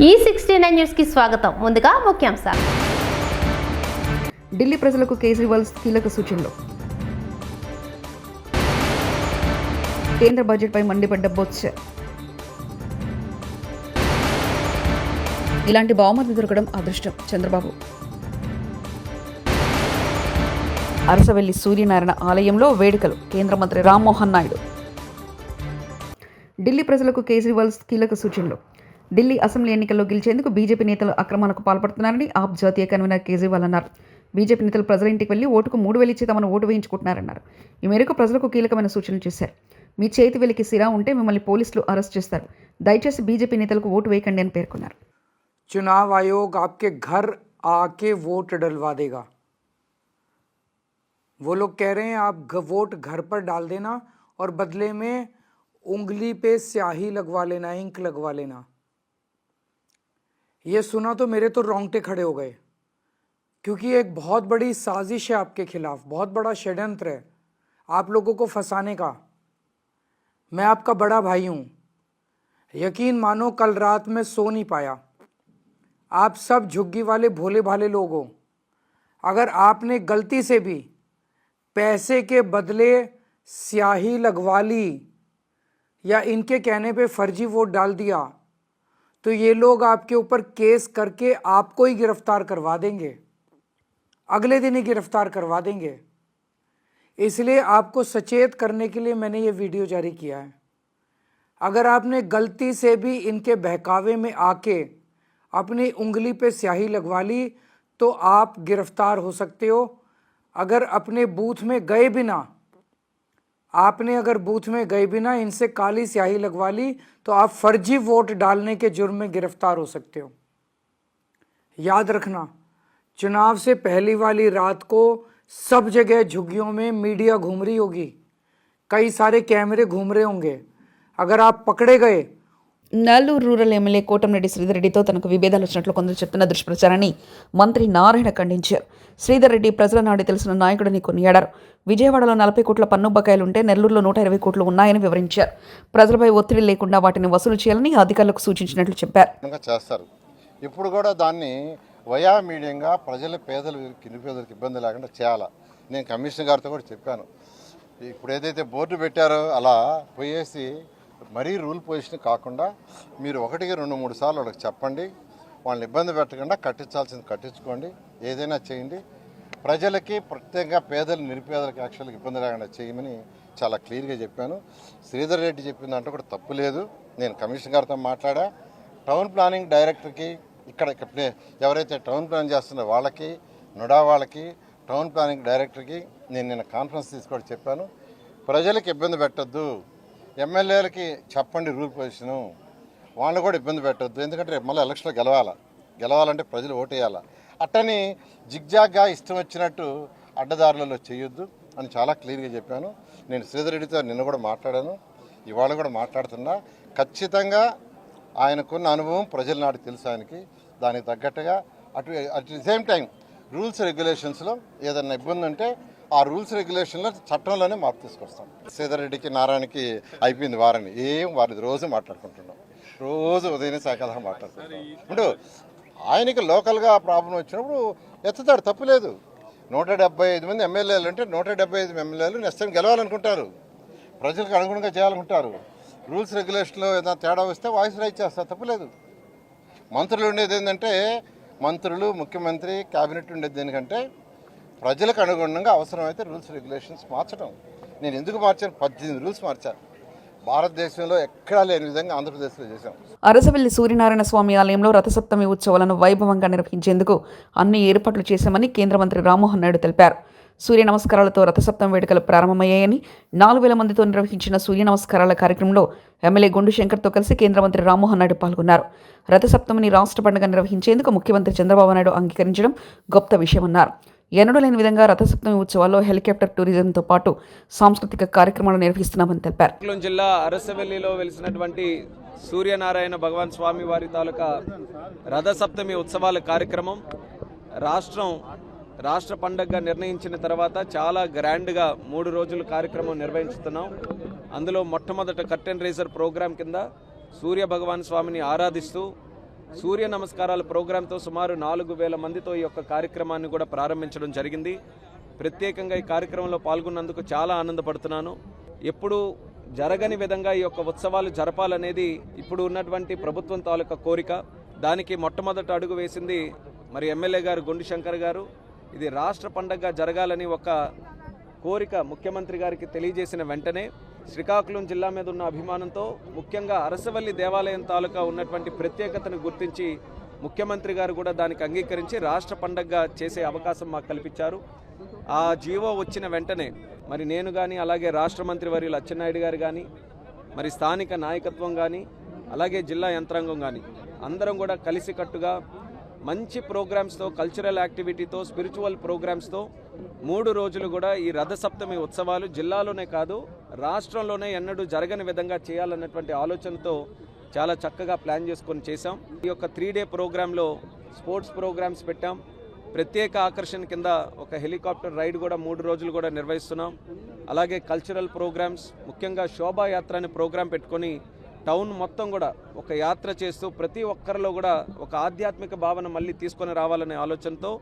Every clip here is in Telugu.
ఈ సిక్స్టీ నైన్ న్యూస్కి స్వాగతం. ముందుగా ముఖ్యాంశాలు. ఢిల్లీ ప్రజలకు కేజ్రీవాల్ కీలక సూచనలు. కేంద్ర బడ్జెట్పై మండిపడ్డ బొత్స. ఇలాంటి బహుమతి దొరకడం అదృష్టం. చంద్రబాబు. అరసవెల్లి సూర్యనారాయణ ఆలయంలో వేడుకలు. కేంద్ర మంత్రి రామ్మోహన్ నాయుడు. ఢిల్లీ ప్రజలకు కేజ్రీవాల్ కీలక సూచనలు. ఢిల్లీ అసెంబ్లీ ఎన్నికల్లో గెలిచేందుకు బీజేపీ నేతలు అక్రమాలకు పాల్పడుతున్నారని ఆప్ జాతీయ కన్వీనర్ కేజ్రీవాల్ అన్నారు బీజేపీ నేతలు ప్రజల ఇంటికి వెళ్లి ఓటుకు మూడు వేలు ఇచ్చి తమను ఓటు వేయించుకుంటున్నారన్నారు ఈ మేరకు ప్రజలకు కీలకమైన సూచనలు చేశారు మీ చేతి వెలికి సిరా ఉంటే మిమ్మల్ని పోలీసులు అరెస్ట్ చేస్తారు దయచేసి బీజేపీ నేతలకు ఓటు వేయకండి అని పేర్కొన్నారు चुनाव आयोग आपके घर आके वोट डलवा देगा वो लोग कह रहे हैं आप घ- वोट घर पर डाल देना और बदले में उंगली पे स्याही लगवा लेना इंक लगवा लेना ये सुना तो मेरे तो रोंगटे खड़े हो गए। क्योंकि एक बहुत बड़ी साजिश है आपके खिलाफ, बहुत बड़ा षड्यंत्र है आप लोगों को फंसाने का। मैं आपका बड़ा भाई हूँ। यकीन मानो कल रात में सो नहीं पाया। आप सब झुग्गी वाले, भोले भाले लोग हो। अगर आपने गलती से भी पैसे के बदले स्याही लगवा ली या इनके कहने पे फर्जी वोट डाल दिया तो ये लोग आपके ऊपर केस करके आपको ही गिरफ़्तार करवा देंगे। अगले दिन ही गिरफ़्तार करवा देंगे। इसलिए आपको सचेत करने के लिए मैंने ये वीडियो जारी किया है। अगर आपने गलती से भी इनके बहकावे में आके अपनी उंगली पे स्याही लगवा ली तो आप गिरफ़्तार हो सकते हो। अगर अपने बूथ में गए बिना आपने अगर बूथ में गए बिना इनसे काली स्याही लगवा ली तो आप फर्जी वोट डालने के जुर्म में गिरफ़्तार हो सकते हो। याद रखना, चुनाव से पहली वाली रात को सब जगह झुग्गियों में मीडिया घूम रही होगी। कई सारे कैमरे घूम रहे होंगे। अगर आप पकड़े गए నల్లూరు రూరల్ ఎమ్మెల్యే కోటంరెడ్డి శ్రీధర్ రెడ్డితో తనకు విభేదాలు వచ్చినట్లు కొందరు చెప్తున్న దుష్ప్రచారాన్ని మంత్రి నారాయణ ఖండించారు. శ్రీధర్ రెడ్డి ప్రజల నాడి తెలిసిన నాయకుడిని కొనియాడారు. విజయవాడలో నలభై కోట్ల పన్ను బకాయిలుంటే నెల్లూరులో నూట ఇరవై కోట్లు ఉన్నాయని వివరించారు. ప్రజలపై ఒత్తిడి లేకుండా వాటిని వసూలు చేయాలని అధికారులకు సూచించినట్లు చెప్పారు. చేస్తారు. ఇప్పుడు కూడా దాన్ని వయా మీడియంగా ప్రజల పేదలు పేదలకు ఇబ్బంది లేకుండా చేయాలా? నేను కమిషనర్ గారితో కూడా చెప్పాను. ఇప్పుడు ఏదైతే బోర్డు పెట్టారో అలా పోయేసి మరీ రూల్ పొజిషన్ కాకుండా మీరు ఒకటికి రెండు మూడు సార్లు వాళ్ళకి చెప్పండి. వాళ్ళని ఇబ్బంది పెట్టకుండా కట్టించాల్సింది కట్టించుకోండి. ఏదైనా చేయండి. ప్రజలకి ప్రత్యేకంగా పేదలు నిరుపేదలకు యాక్చువల్గా ఇబ్బంది లేకుండా చేయమని చాలా క్లియర్గా చెప్పాను. శ్రీధర్ రెడ్డి చెప్పిన దాంట్లో కూడా తప్పు లేదు. నేను కమిషన్ గారితో మాట్లాడా. టౌన్ ప్లానింగ్ డైరెక్టర్కి ఇక్కడ ఎవరైతే టౌన్ ప్లాన్ చేస్తున్నారో వాళ్ళకి నుడా వాళ్ళకి టౌన్ ప్లానింగ్ డైరెక్టర్కి నేను నిన్న కాన్ఫరెన్స్ తీసుకొని చెప్పాను. ప్రజలకు ఇబ్బంది పెట్టద్దు. ఎమ్మెల్యేలకి చెప్పండి రూల్ పొజిషను. వాళ్ళని కూడా ఇబ్బంది పెట్టద్దు. ఎందుకంటే రేపు మళ్ళీ ఎలక్షన్లో గెలవాలా? గెలవాలంటే ప్రజలు ఓటేయాలా? అట్టని జిగ్జాగ్గా ఇష్టం వచ్చినట్టు అడ్డదారులలో చేయొద్దు అని చాలా క్లియర్గా చెప్పాను. నేను శ్రీధర్ రెడ్డితో నిన్న కూడా మాట్లాడాను. ఇవాళ కూడా మాట్లాడుతున్నా. ఖచ్చితంగా ఆయనకున్న అనుభవం ప్రజల నాటి తెలుసు ఆయనకి. దానికి తగ్గట్టుగా అటు at the same time rules రెగ్యులేషన్స్లో ఏదైనా ఇబ్బంది ఉంటే ఆ రూల్స్ రెగ్యులేషన్లో చట్టంలోనే మార్పు తీసుకొస్తాం. సీతారెడ్డికి నారాయణకి అయిపోయింది వారని. ఏం వారి రోజు మాట్లాడుకుంటున్నాం. రోజు ఉదయం సాయంకాలం మాట్లాడుకుంటాం ఇప్పుడు ఆయనకి లోకల్గా ప్రాబ్లం వచ్చినప్పుడు ఎత్తుతాడు తప్పులేదు నూట డెబ్బై ఐదు మంది ఎమ్మెల్యేలు అంటే నూట డెబ్బై ఐదు ఎమ్మెల్యేలు నెక్స్ట్ టైం గెలవాలనుకుంటారు. ప్రజలకు అనుగుణంగా చేయాలనుకుంటారు. రూల్స్ రెగ్యులేషన్లో ఏదైనా తేడా వస్తే వాయిస్ రైట్ చేస్తారు తప్పులేదు మంత్రులు ఉండేది ఏంటంటే మంత్రులు ముఖ్యమంత్రి క్యాబినెట్ ఉండేది దేనికంటే ప్రజలకు అనుగుణంగా అవసరమైతే రూల్స్ రెగ్యులేషన్స్ మార్చడం నేను ఎందుకు మార్చాను? పద్దెనిమిది రూల్స్ మార్చాను. భారతదేశంలో ఎక్కడా లేని విధంగా ఆంధ్రప్రదేశ్లో చేశాం. అరసవెల్లి సూర్యనారాయణ స్వామి ఆలయంలో రథసప్తమి ఉత్సవాలను వైభవంగా నిర్వహించేందుకు అన్ని ఏర్పాట్లు చేశామని కేంద్ర మంత్రి రామ్మోహన్ నాయుడు తెలిపారు. సూర్య నమస్కారాలతో రథసప్తమి వేడుకలు ప్రారంభమయ్యాయని నాలుగు వేల మందితో నిర్వహించిన సూర్య నమస్కారాల కార్యక్రమంలో ఎమ్మెల్యే గుండు శంకర్తో కలిసి కేంద్ర మంత్రి రామ్మోహన్ నాయుడు పాల్గొన్నారు. రథసప్తమిని రాష్ట్ర పండుగ నిర్వహించేందుకు ముఖ్యమంత్రి చంద్రబాబు నాయుడు అంగీకరించడం గొప్ప విషయమన్నారు. ఎన్నడూ లేని విధంగా రథసప్తమి ఉత్సవాల్లో హెలికాప్టర్ టూరిజంతో పాటు సాంస్కృతిక కార్యక్రమాలు నిర్వహిస్తున్నామని తెలిపారు. జిల్లా అరసవెల్లిలో వెలిసినటువంటి సూర్యనారాయణ భగవాన్ స్వామి వారి తాలూకా రథసప్తమి ఉత్సవాల కార్యక్రమం రాష్ట్రం రాష్ట్ర పండగగా నిర్ణయించిన తర్వాత చాలా గ్రాండ్గా మూడు రోజుల కార్యక్రమం నిర్వహిస్తున్నాం అందులో మొట్టమొదట కర్టెన్ రేజర్ ప్రోగ్రాం కింద సూర్య భగవాన్ స్వామిని ఆరాధిస్తూ సూర్య నమస్కారాల ప్రోగ్రాంతో సుమారు నాలుగు వేల మందితో ఈ యొక్క కార్యక్రమాన్ని కూడా ప్రారంభించడం జరిగింది. ప్రత్యేకంగా ఈ కార్యక్రమంలో పాల్గొన్నందుకు చాలా ఆనందపడుతున్నాను. ఎప్పుడు జరగని విధంగా ఈ యొక్క ఉత్సవాలు జరపాలనేది ఇప్పుడు ఉన్నటువంటి ప్రభుత్వం తాలూకా కోరిక. దానికి మొట్టమొదట అడుగు వేసింది మరి ఎమ్మెల్యే గారు గుండు శంకర్ గారు. ఇది రాష్ట్ర పండగగా జరగాలని ఒక కోరిక ముఖ్యమంత్రి గారికి తెలియజేసిన వెంటనే శ్రీకాకుళం జిల్లా మీద ఉన్న అభిమానంతో ముఖ్యంగా అరసవల్లి దేవాలయం తాలూకా ఉన్నటువంటి ప్రత్యేకతను గుర్తించి ముఖ్యమంత్రి గారు కూడా దానికి అంగీకరించి రాష్ట్ర పండగగా చేసే అవకాశం మాకు కల్పించారు. ఆ జీవో వచ్చిన వెంటనే మరి నేను కానీ అలాగే రాష్ట్ర మంత్రి వర్యులు అచ్చెన్నాయుడు గారు కానీ మరి స్థానిక నాయకత్వం కానీ అలాగే జిల్లా యంత్రాంగం కానీ అందరం కూడా కలిసికట్టుగా మంచి ప్రోగ్రామ్స్తో కల్చరల్ యాక్టివిటీతో స్పిరిచువల్ ప్రోగ్రామ్స్తో మూడు రోజులు కూడా ఈ రథసప్తమి ఉత్సవాలు జిల్లాలోనే కాదు రాష్ట్రంలోనే ఎన్నడూ జరగని విధంగా చేయాలన్నటువంటి ఆలోచనతో చాలా చక్కగా ప్లాన్ చేసుకొని చేశాం. ఈ యొక్క త్రీ డే ప్రోగ్రాంలో స్పోర్ట్స్ ప్రోగ్రామ్స్ పెట్టాం. ప్రత్యేక ఆకర్షణ కింద ఒక హెలికాప్టర్ రైడ్ కూడా మూడు రోజులు కూడా నిర్వహిస్తున్నాం. అలాగే కల్చరల్ ప్రోగ్రామ్స్ ముఖ్యంగా శోభాయాత్ర అనే ప్రోగ్రాం పెట్టుకొని టౌన్ మొత్తం కూడా ఒక యాత్ర చేస్తూ ప్రతి ఒక్కరిలో కూడా ఒక ఆధ్యాత్మిక భావన మళ్ళీ తీసుకొని రావాలనే ఆలోచనతో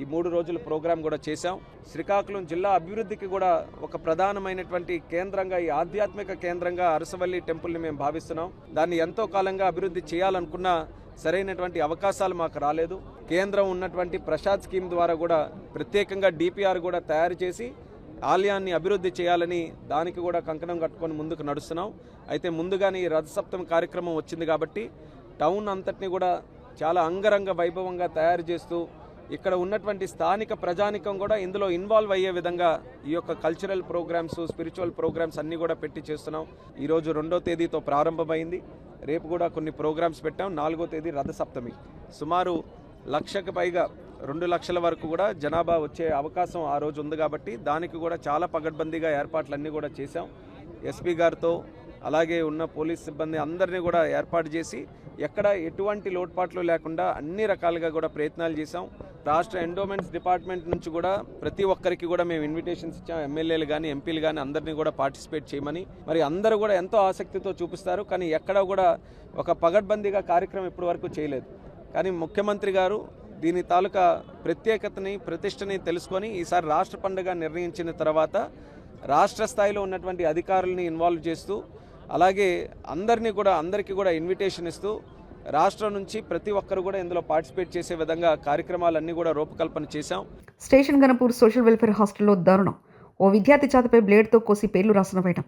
ఈ మూడు రోజుల ప్రోగ్రాం కూడా చేశాం. శ్రీకాకుళం జిల్లా అభివృద్ధికి కూడా ఒక ప్రధానమైనటువంటి కేంద్రంగా ఈ ఆధ్యాత్మిక కేంద్రంగా అరసవల్లి టెంపుల్ని మేము భావిస్తున్నాం. దాన్ని ఎంతో కాలంగా అభివృద్ధి చేయాలనుకున్నా సరైనటువంటి అవకాశాలు మాకు రాలేదు. కేంద్రం ఉన్నటువంటి ప్రసాద్ స్కీమ్ ద్వారా కూడా ప్రత్యేకంగా డిపిఆర్ కూడా తయారు చేసి ఆలయాన్ని అభివృద్ధి చేయాలని దానికి కూడా కంకణం కట్టుకొని ముందుకు నడుస్తున్నాం. అయితే ముందుగానే ఈ రథసప్తమి కార్యక్రమం వచ్చింది కాబట్టి టౌన్ అంతటిని కూడా చాలా అంగరంగ వైభవంగా తయారు చేస్తూ ఇక్కడ ఉన్నటువంటి స్థానిక ప్రజానికం కూడా ఇందులో ఇన్వాల్వ్ అయ్యే విధంగా ఈ యొక్క కల్చరల్ ప్రోగ్రామ్స్ స్పిరిచువల్ ప్రోగ్రామ్స్ అన్నీ కూడా పెట్టి చేస్తున్నాం. ఈరోజు రెండో తేదీతో ప్రారంభమైంది. రేపు కూడా కొన్ని ప్రోగ్రామ్స్ పెట్టాం. నాలుగో తేదీ రథసప్తమి. సుమారు లక్షకు పైగా రెండు లక్షల వరకు కూడా జనాభా వచ్చే అవకాశం ఆ రోజు ఉంది కాబట్టి దానికి కూడా చాలా పగడ్బందీగా ఏర్పాట్లన్నీ కూడా చేశాం. ఎస్పీ గారితో అలాగే ఉన్న పోలీస్ సిబ్బంది అందరినీ కూడా ఏర్పాటు చేసి ఎక్కడ ఎటువంటి లోటుపాట్లు లేకుండా అన్ని రకాలుగా కూడా ప్రయత్నాలు చేశాం. రాష్ట్ర ఎండోమెంట్స్ డిపార్ట్మెంట్ నుంచి కూడా ప్రతి ఒక్కరికి కూడా మేము ఇన్విటేషన్స్ ఇచ్చాం. ఎమ్మెల్యేలు కానీ ఎంపీలు కానీ అందరినీ కూడా పార్టిసిపేట్ చేయమని. మరి అందరూ కూడా ఎంతో ఆసక్తితో చూపిస్తారు. కానీ ఎక్కడ కూడా ఒక పగడ్బందీగా కార్యక్రమం ఇప్పటివరకు చేయలేదు. కానీ ముఖ్యమంత్రి గారు దీని తాలూకా ప్రత్యేకతని ప్రతిష్టని తెలుసుకొని ఈసారి రాష్ట్ర పండుగ నిర్ణయించిన తర్వాత రాష్ట్ర స్థాయిలో ఉన్నటువంటి అధికారుల్ని ఇన్వాల్వ్ చేస్తూ అలాగే అందరినీ కూడా అందరికీ కూడా ఇన్విటేషన్ ఇస్తూ రాష్ట్రం నుంచి ప్రతి ఒక్కరు కూడా ఇందులో పార్టిసిపేట్ చేసే విధంగా కార్యక్రమాలన్నీ కూడా రూపకల్పన చేశాం. స్టేషన్ గణపూర్ సోషల్ వెల్ఫేర్ హాస్టల్లో దారుణం. ఓ విద్యార్థి చేతపై బ్లేడ్తో కోసి పేర్లు రాసిన వేయటం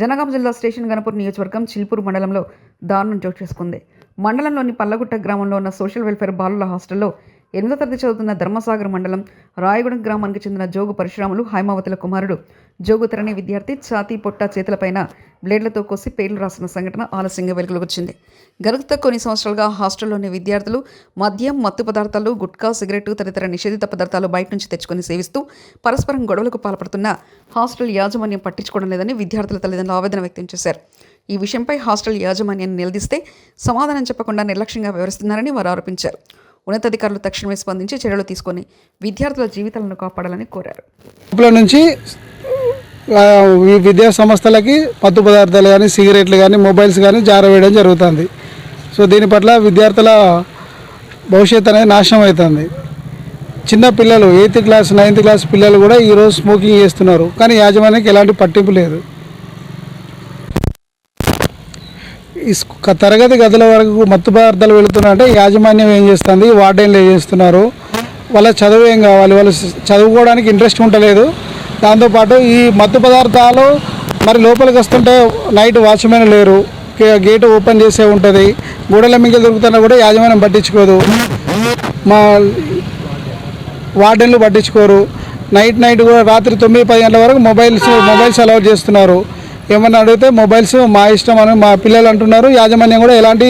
జనగాం జిల్లా స్టేషన్ గణపూర్ నియోజకవర్గం చిల్పూర్ మండలంలో దారుణం చోటు చేసుకుంది. మండలంలోని పల్లగుట్ట గ్రామంలో ఉన్న సోషల్ వెల్ఫేర్ బాలుల హాస్టల్లో ఎనిమిదో తరగతి చదువుతున్న ధర్మసాగర్ మండలం రాయగూడెం గ్రామానికి చెందిన జోగు పరశురాములు హైమావతుల కుమారుడు జోగు తరణి విద్యార్థి ఛాతీ పొట్ట చేతులపైన బ్లేడ్లతో కోసి పేర్లు రాసిన సంఘటన ఆలస్యంగా వెలుగులోకి వచ్చింది. గత కొన్ని సంవత్సరాలుగా హాస్టల్లోని విద్యార్థులు మద్యం మత్తు పదార్థాలు గుట్కా సిగరెట్ తదితర నిషేధిత పదార్థాలు బయట నుంచి తెచ్చుకొని సేవిస్తూ పరస్పరం గొడవలకు పాల్పడుతున్న హాస్టల్ యాజమాన్యం పట్టించుకోవడం లేదని విద్యార్థుల తల్లిదండ్రులు ఆవేదన వ్యక్తం చేశారు. ఈ విషయంపై హాస్టల్ యాజమాన్యాన్ని నిలదీస్తే సమాధానం చెప్పకుండా నిర్లక్ష్యంగా వ్యవహరిస్తున్నారని వారు ఆరోపించారు. ఉన్నతాధికారులు తక్షణమే స్పందించి చర్యలు తీసుకొని విద్యార్థుల జీవితాలను కాపాడాలని కోరారు. నుంచి విద్యా సంస్థలకి మత్తు పదార్థాలు కానీ సిగరెట్లు కానీ మొబైల్స్ కానీ జారవేయడం జరుగుతుంది. సో దీని పట్ల విద్యార్థుల భవిష్యత్తు అనేది నాశనం అవుతుంది. చిన్న పిల్లలు ఎయిత్ క్లాస్ నైన్త్ క్లాస్ పిల్లలు కూడా ఈరోజు స్మోకింగ్ చేస్తున్నారు. కానీ యాజమాన్యానికి ఎలాంటి పట్టింపు లేదు ఈ స్కూ- తరగతి గదుల వరకు మత్తు పదార్థాలు వెళుతున్నారంటే యాజమాన్యం ఏం చేస్తుంది? వార్డెన్లు ఏం చేస్తున్నారు? వాళ్ళ చదువు ఏం కావాలి? వాళ్ళు చదువుకోవడానికి ఇంట్రెస్ట్ ఉండలేదు. దాంతోపాటు ఈ మత్తు పదార్థాలు మరి లోపలికి వస్తుంటే నైట్ వాచ్మెన్ లేరు. గేట్ ఓపెన్ చేసే ఉంటుంది. గోడల మింగలు దొరుకుతున్నా కూడా యాజమాన్యం పట్టించుకోదు. మా వార్డెన్లు పట్టించుకోరు. నైట్ నైట్ కూడా రాత్రి తొమ్మిది పది గంటల వరకు మొబైల్స్ మొబైల్స్ అలౌట్ చేస్తున్నారు. ఏమన్నా అడిగితే మొబైల్స్ మా ఇష్టం అని మా పిల్లలు అంటున్నారు. యాజమాన్యం కూడా ఎలాంటి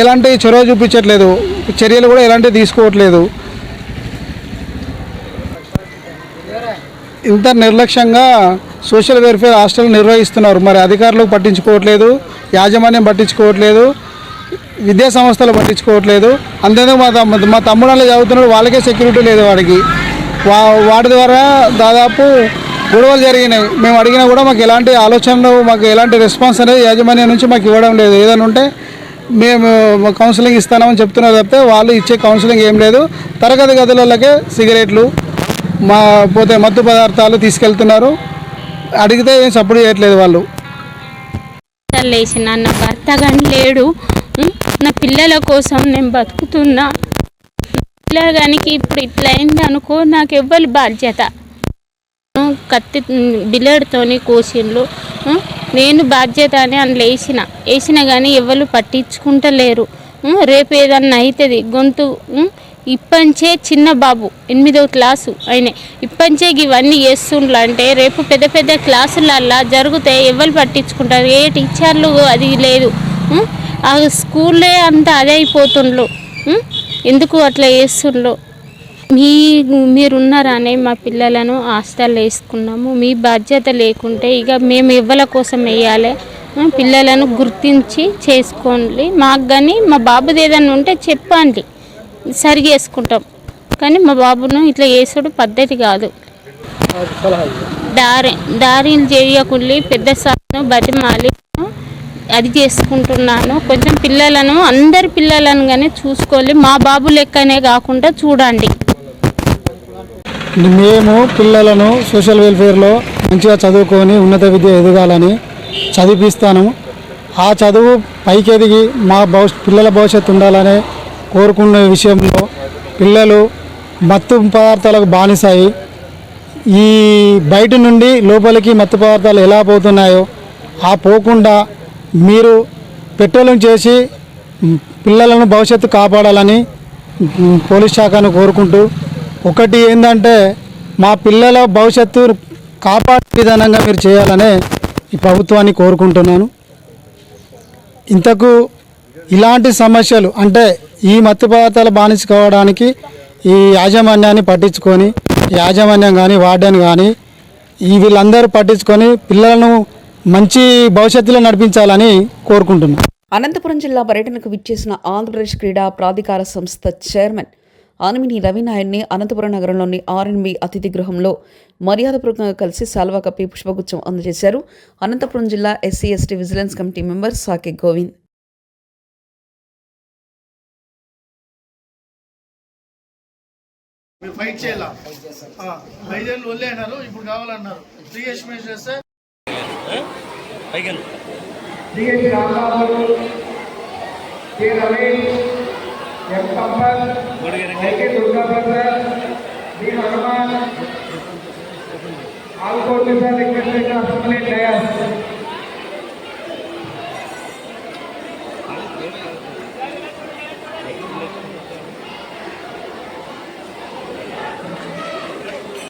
ఎలాంటి చొరవ చూపించట్లేదు. చర్యలు కూడా ఎలాంటివి తీసుకోవట్లేదు. ఇంత నిర్లక్ష్యంగా సోషల్ వెల్ఫేర్ హాస్టల్ నిర్వహిస్తున్నారు. మరి అధికారులు పట్టించుకోవట్లేదు యాజమాన్యం పట్టించుకోవట్లేదు విద్యా సంస్థలు పట్టించుకోవట్లేదు. అంతేందుకు మా తమ్ము మా తమ్ముడు చదువుతున్నాడు వాళ్ళకే సెక్యూరిటీ లేదు వాడికి. వా వాడి ద్వారా దాదాపు గొడవలు జరిగినాయి. మేము అడిగినా కూడా మాకు ఎలాంటి ఆలోచనలు మాకు ఎలాంటి రెస్పాన్స్ అనేది యాజమాన్యం నుంచి మాకు ఇవ్వడం లేదు. ఏదైనా ఉంటే మేము కౌన్సిలింగ్ ఇస్తామని చెప్తున్నారు తప్పితే వాళ్ళు ఇచ్చే కౌన్సిలింగ్ ఏం లేదు. తరగతి గదులకే సిగరెట్లు మా పోతే మత్తు పదార్థాలు తీసుకెళ్తున్నారు. అడిగితే ఏం సపోర్ట్ చేయట్లేదు వాళ్ళు. లేచిన నా భర్త కానీ లేడు. నా పిల్లల కోసం నేను బతుకుతున్నా. పిల్లగానికి ఇప్పుడు ఇట్లా అయింది అనుకో నాకు ఎవ్వరి బాధ్యత. కత్తి బిలేడ్తోని కోసిండ్లు. నేను బాధ్యత అని అందులో వేసిన వేసిన కానీ ఎవరు పట్టించుకుంటలేరు. రేపు ఏదన్నా అవుతుంది గొంతు ఇప్పంచే చిన్న బాబు ఎనిమిదో క్లాసు ఆయన. ఇప్పంచే ఇవన్నీ చేస్తుండ్రు అంటే రేపు పెద్ద పెద్ద క్లాసులల్లా జరిగితే ఎవరు పట్టించుకుంటారు? ఏ టీచర్లు? అది లేదు. ఆ స్కూల్లో అంతా అదే అయిపోతుండ్రు ఎందుకు అట్లా చేస్తుండ్రు మీ మీరున్నారనే మా పిల్లలను హాస్టల్లో వేసుకున్నాము. మీ బాధ్యత లేకుంటే ఇక మేము ఇవ్వల కోసం వేయాలి. పిల్లలను గుర్తించి చేసుకోండి. మాకు కానీ మా బాబుది ఏదైనా ఉంటే చెప్పండి. సరి చేసుకుంటాం. కానీ మా బాబును ఇట్లా చేసుడు పద్ధతి కాదు. దారి దారిలు చేయకుండా పెద్ద సార్ను బతిమాలి అది చేసుకుంటున్నాను. కొంచెం పిల్లలను అందరి పిల్లలను కానీ చూసుకోవాలి. మా బాబు లెక్కనే కాకుండా చూడండి. మేము పిల్లలను సోషల్ వెల్ఫేర్లో మంచిగా చదువుకొని ఉన్నత విద్య ఎదగాలని చదివిస్తాను ఆ చదువు పైకి ఎదిగి మా భవిష్య పిల్లల భవిష్యత్తు ఉండాలని కోరుకునే విషయంలో పిల్లలు మత్తు పదార్థాలకు బానిసాయి. ఈ బయట నుండి లోపలికి మత్తు పదార్థాలు ఎలా పోతున్నాయో ఆ పోకుండా మీరు పెట్రోలింగ్ చేసి పిల్లలను భవిష్యత్తు కాపాడాలని పోలీస్ శాఖను కోరుకుంటూ ఒకటి ఏంటంటే మా పిల్లల భవిష్యత్తు కాపాడే విధానంగా మీరు చేయాలనే ఈ ప్రభుత్వాన్ని కోరుకుంటున్నాను. ఇంతకు ఇలాంటి సమస్యలు అంటే ఈ మత్తు పదార్థాలు బానిస కావడానికి ఈ యాజమాన్యాన్ని పట్టించుకొని యాజమాన్యం కానీ వార్డెన్ కానీ ఈ వీళ్ళందరూ పట్టించుకొని పిల్లలను మంచి భవిష్యత్తులో నడిపించాలని కోరుకుంటున్నాను. అనంతపురం జిల్లా పర్యటనకు విచ్చేసిన ఆంధ్రప్రదేశ్ క్రీడా ప్రాధికార సంస్థ చైర్మన్ ఆనమిని రవినాయుడిని అనంతపురం నగరంలోని ఆర్ఎన్బి అతిథి గృహంలో మర్యాదపూర్వకంగా కలిసి సాల్వా కప్పి పుష్పగుచ్చం అందజేశారు. అనంతపురం జిల్లా SC ST vigilance committee member Sake Govind. Fight చేయాల? ఐదేళ్ళు వదిలేసినారు ఇప్పుడు కావాలన్నారు. చేస్తే K Ramesh M Sampath I K Durgaprasad D Hanuman all court requested assembly dais